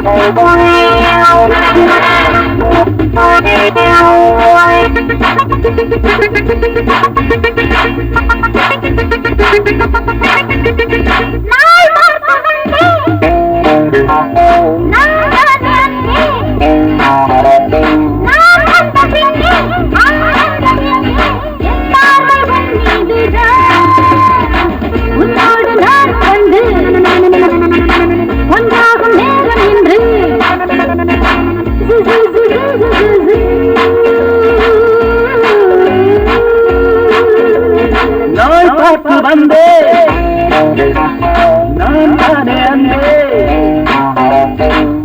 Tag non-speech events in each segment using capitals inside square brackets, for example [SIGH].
Nice! வந்தேன் நான் தானே அன்பே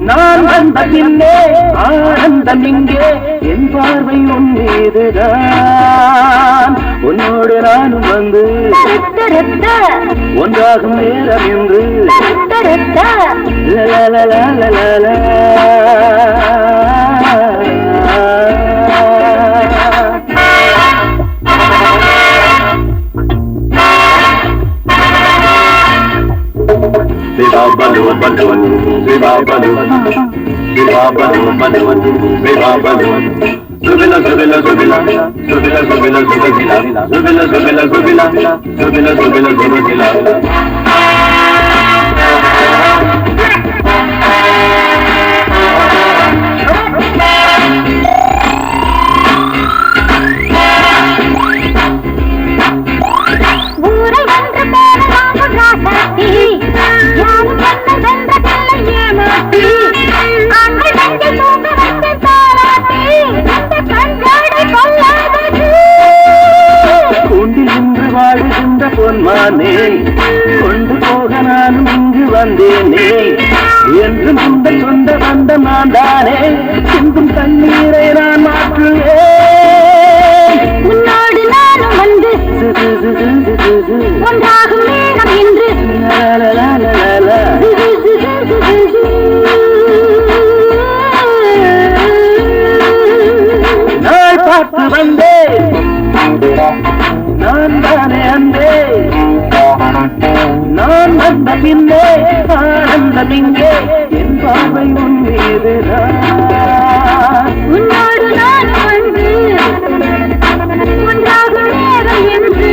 நான் வந்த பின்னே ஆனந்தம் இங்கே. என் பார்வை உன் மீதுதான். உன்னோடு நானும் வந்து ஒன்றாகும் நேரம் என்று बनो बनवन विवाह बनो विवाह बनो बनवन विवाह बनो सुबिला सुबिला सुबिला सुबिला सुबिला सुबिला सुबिला सुबिला सुबिला सुबिला सुबिला सुबिला सुबिला வாழுகின்ற பொன்மானே கொண்டு போக நானும் இங்கு வந்தேனே என்று முந்த சொந்த வந்த நான் தானே சிந்தும் தண்ணீரை நான் மாற்றுவேன் உன்னோடு நானும் வந்து. ஒன்றாகும் என்று பார்த்து வந்தேன் நான் பின்னே ஆனந்தம் இங்கே என் பார்வை உன் மீதுதான் உன்னோடு நான் வந்து ஒன்றாக நேரம் என்று.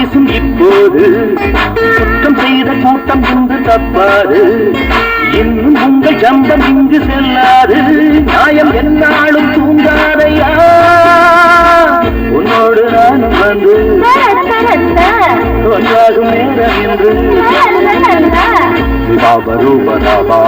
வீசும் இப்போது குற்றம் செய்த கூட்டம் இன்று தப்பாது. இன்னும் உங்கள் ஜம்பம் இங்கு செல்லாது. நியாயம் என்னாலும் தூங்காதையா? உன்னோடு நானும் வந்து ஒன்றாகும் நேரம் என்று. சிவாபரூபரபா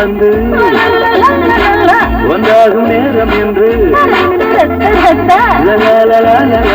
வந்து வந்தாகும் நேரம் என்று. [LAUGHS]